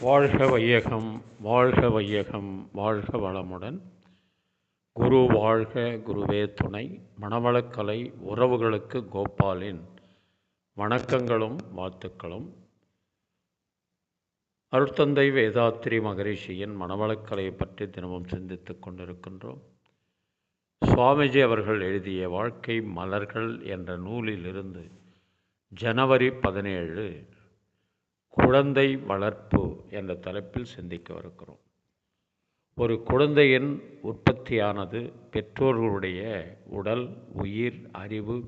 வாழ்க வையகம் வாழ்க வையகம் வாழ்க வளமுடன். குரு வாழ்க குருவே துணை. மணவளக்கலை உறவுகளுக்கு கோபாலின். வணக்கங்களும் வாழ்த்துக்களும். அருட்தந்தை வேதாத்திரி மகரிஷியின் மணவளக்கலையை பற்றி தினமும் சிந்தித்துக் கொண்டிருக்கின்றோம். சுவாமிஜி அவர்கள் எழுதிய வாழ்க்கை மலர்கள் என்ற நூலிலிருந்து ஜனவரி பதினேழு குழந்தை வளர்ப்பு என்ற தலைப்பில் சிந்திக்கவிருக்கிறோம். ஒரு குழந்தையின் உற்பத்தியானது பெற்றோர்களுடைய உடல் உயிர் அறிவு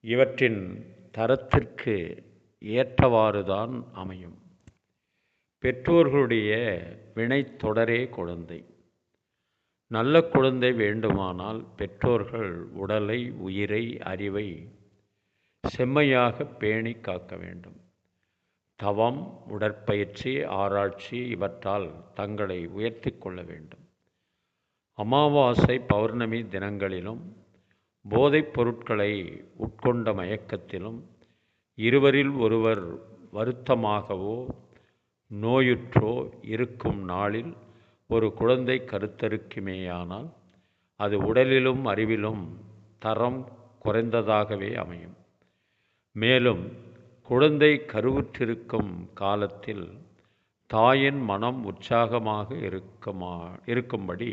இவற்றின் தரத்திற்கு ஏற்றவாறுதான் அமையும். பெற்றோர்களுடைய வினைத்தொடரே குழந்தை. நல்ல குழந்தை வேண்டுமானால் பெற்றோர்கள் உடலை உயிரை அறிவை செம்மையாக பேணி காக்க வேண்டும். தவம் உடற்பயிற்சி ஆராய்ச்சி இவற்றால் தங்களை உயர்த்தி கொள்ள வேண்டும். அமாவாசை பௌர்ணமி தினங்களிலும் போதைப் பொருட்களை உட்கொண்ட மயக்கத்திலும் இருவரில் ஒருவர் வருத்தமாகவோ நோயுற்றோ இருக்கும் நாளில் ஒரு குழந்தை கருத்தருக்குமேயானால் அது உடலிலும் அறிவிலும் தரம் குறைந்ததாகவே அமையும். மேலும் குழந்தை கருவுற்றிருக்கும் காலத்தில் தாயின் மனம் உற்சாகமாக இருக்குமா இருக்கும்படி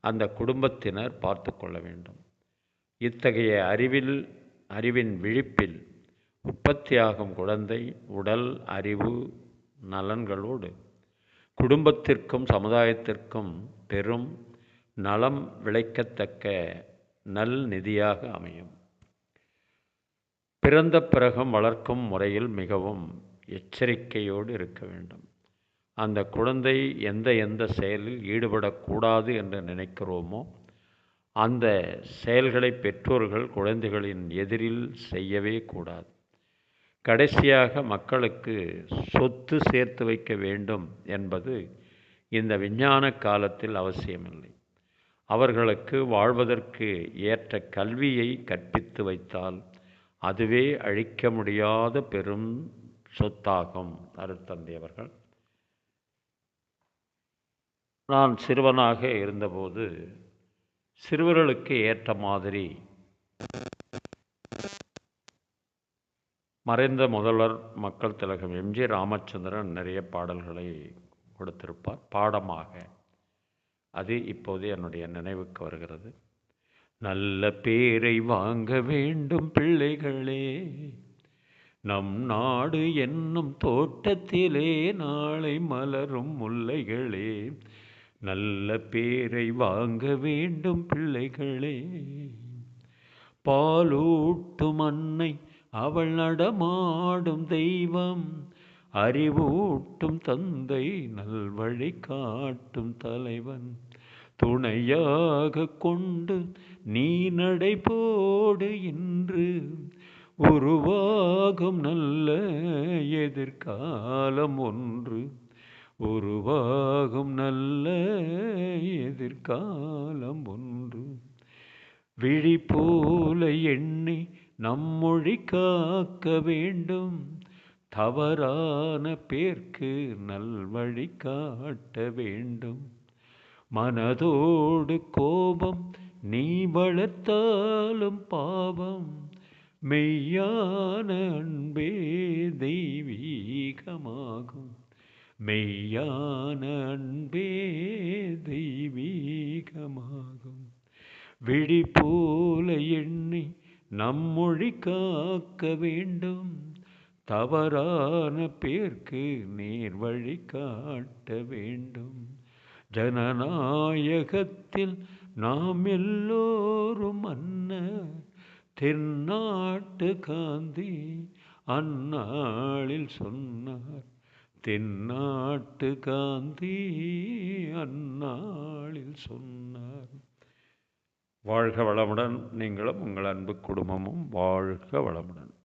அந்த குடும்பத்தினர் பார்த்து கொள்ள வேண்டும். இத்தகைய அறிவில் அறிவின் விழிப்பில் உற்பத்தியாகும் குழந்தை உடல் அறிவு நலன்களோடு குடும்பத்திற்கும் சமுதாயத்திற்கும் பெரும் நலம் விளைக்கத்தக்க நல் நிதியாக அமையும். பிறந்த பிறகும் வளர்க்கும் முறையில் மிகவும் எச்சரிக்கையோடு இருக்க வேண்டும். அந்த குழந்தை எந்த எந்த செயலில் ஈடுபடக்கூடாது என்று நினைக்கிறோமோ அந்த செயல்களை பெற்றோர்கள் குழந்தைகளின் எதிரில் செய்யவே கூடாது. கடைசியாக மக்களுக்கு சொத்து சேர்த்து வைக்க வேண்டும் என்பது இந்த விஞ்ஞான காலத்தில் அவசியமில்லை. அவர்களுக்கு வாழ்வதற்கு ஏற்ற கல்வியை கற்பித்து வைத்தால் அதுவே அழிக்க முடியாத பெரும் சொத்தாகும் அருத்தந்தையவர்கள் நான் சிறுவனாக இருந்தபோது சிறுவர்களுக்கு ஏற்ற மாதிரி மறைந்த முதல்வர் மக்கள் திலகம் எம்ஜி ராமச்சந்திரன் நிறைய பாடல்களை கொடுத்திருப்பார். பாடமாக அது இப்போது என்னுடைய நினைவுக்கு வருகிறது. நல்ல பேரை வாங்க வேண்டும் பிள்ளைகளே. நம் நாடு என்னும் தோட்டத்திலே நாளை மலரும் முல்லைகளே. நல்ல பேரை வாங்க வேண்டும் பிள்ளைகளே. பாலூட்டும் அன்னை அவள் நடமாடும் தெய்வம். அறிவூட்டும் தந்தை நல்வழி காட்டும் தலைவன். துணையாக கொண்டு நீ நடை போடு இன்று. உருவாகும் நல்ல எதிர்காலம் ஒன்று. உருவாகும் நல்ல எதிர்காலம் ஒன்று. விழி போல எண்ணி நம்மொழி காக்க வேண்டும். தவறான பேர்க்கு நல்வழி காட்ட வேண்டும். மனதோடு கோபம் நீ வளர்த்தாலும் பாவம். மெய்யான அன்பே தெய்வீகமாகும். மெய்யான அன்பே தெய்வீகமாகும். விழி போல எண்ணி நம்மொழி காக்க வேண்டும். தவறான பேர்க்கு நேர் வழி காட்ட வேண்டும். ஜனநாயகத்தில் நாம் எல்லோரும் அன்ன தென்னாட்டு காந்தி அந்நாளில் சொன்னார். தென்னாட்டு காந்தி அந்நாளில் சொன்னார். வாழ்க வளமுடன் நீங்களும் உங்கள் அன்பு குடும்பமும் வாழ்க வளமுடன்.